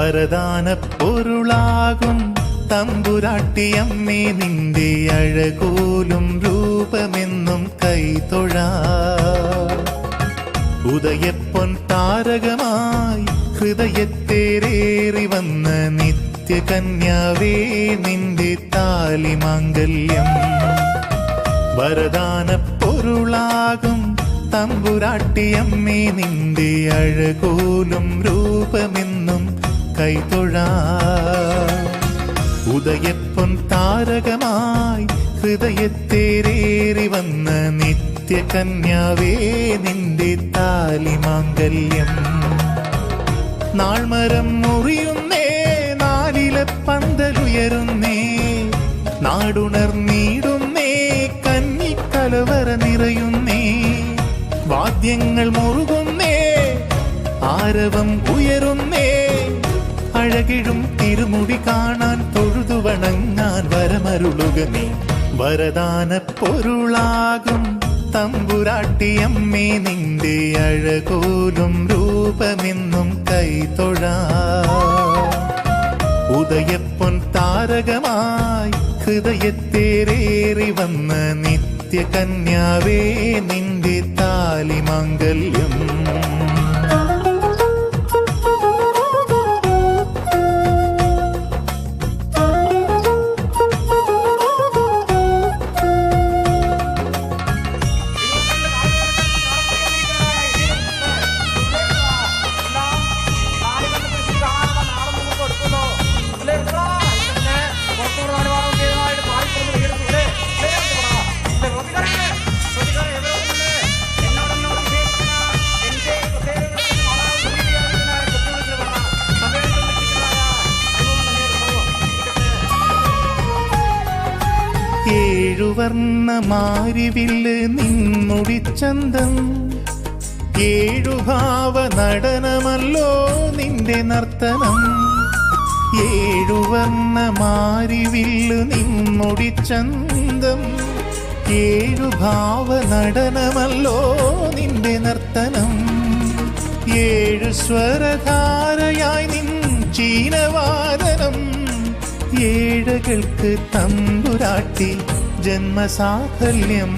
വരദാന പൊരുളാകും തമ്പുരാട്ടിയമ്മേ നിന്റെ അഴകോലും രൂപമെന്നും കൈതൊഴാ ഉദയപ്പൊൻ താരകമായി ഹൃദയത്തേരേറി വന്ന നിത്യകന്യാവേ നിന്റെ താലി മാംഗല്യം വരദാന പൊരുളാകും തമ്പുരാട്ടിയമ്മേ നിന്റെ അഴകോലും രൂപമെന്നും കൈതൊഴാ ഉദയപ്പൊൻ താരകമായി ഹൃദയത്തേരേറി വന്ന നിത്യകന്യാവേ നിന്റെ താലി മാംഗല്യം നാൾമരം മുറിയുന്നേ നാലിലെ പന്തലുയരുന്നേ നാടുണർന്നീടുന്നേ കന്നിക്കലവറ നിറയുന്നേ വാദ്യങ്ങൾ മുറുകുന്നേ ആരവം ഉയരുന്നേ അഴകിഴും തിരുമുടി കാണാൻ തൊഴുതു വണങ്ങാൻ വരമരുളുക നീ വരദാന പൊരുളാകും തമ്പുരാട്ടിയമ്മേ നിന്റെ അഴകോലും രൂപമെന്നും കൈതൊഴാ ഉദയപ്പൊൻ താരകമായി ഹൃദയത്തേറേറി വന്ന നിത്യകന്യാവേ നിന്റെ താലിമാംഗല്യം ഏഴുവർണ മാരിവില്ല് നിന്നുടിച്ചന്തം ഏഴുഭാവ നടനമല്ലോ നിന്റെ നർത്തനം. ഏഴുവർണ മാരിവില്ല് നിന്നുടിച്ചന്തം ഏഴുഭാവ നടനമല്ലോ നിന്റെ നർത്തനം. ഏഴു സ്വരധാരയായി നിൻ ചീനവാദനം. ഏഴകൾക്ക് തമ്പുരാട്ടി ജന്മസാഫല്യം.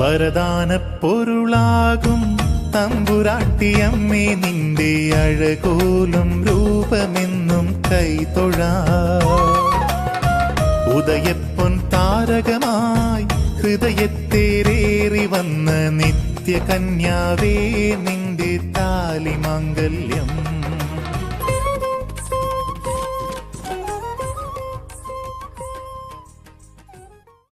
വരദാന പൊരുളാകും തമ്പുരാട്ടിയമ്മേ നിന്റെ അഴകോലും രൂപമെന്നും കൈതൊഴാ ഉദയപ്പൊൻ താരകമായി ഹൃദയത്തേരേറി വന്ന നിത്യകന്യാവേ നിന്റെ താലിമാംഗല്യം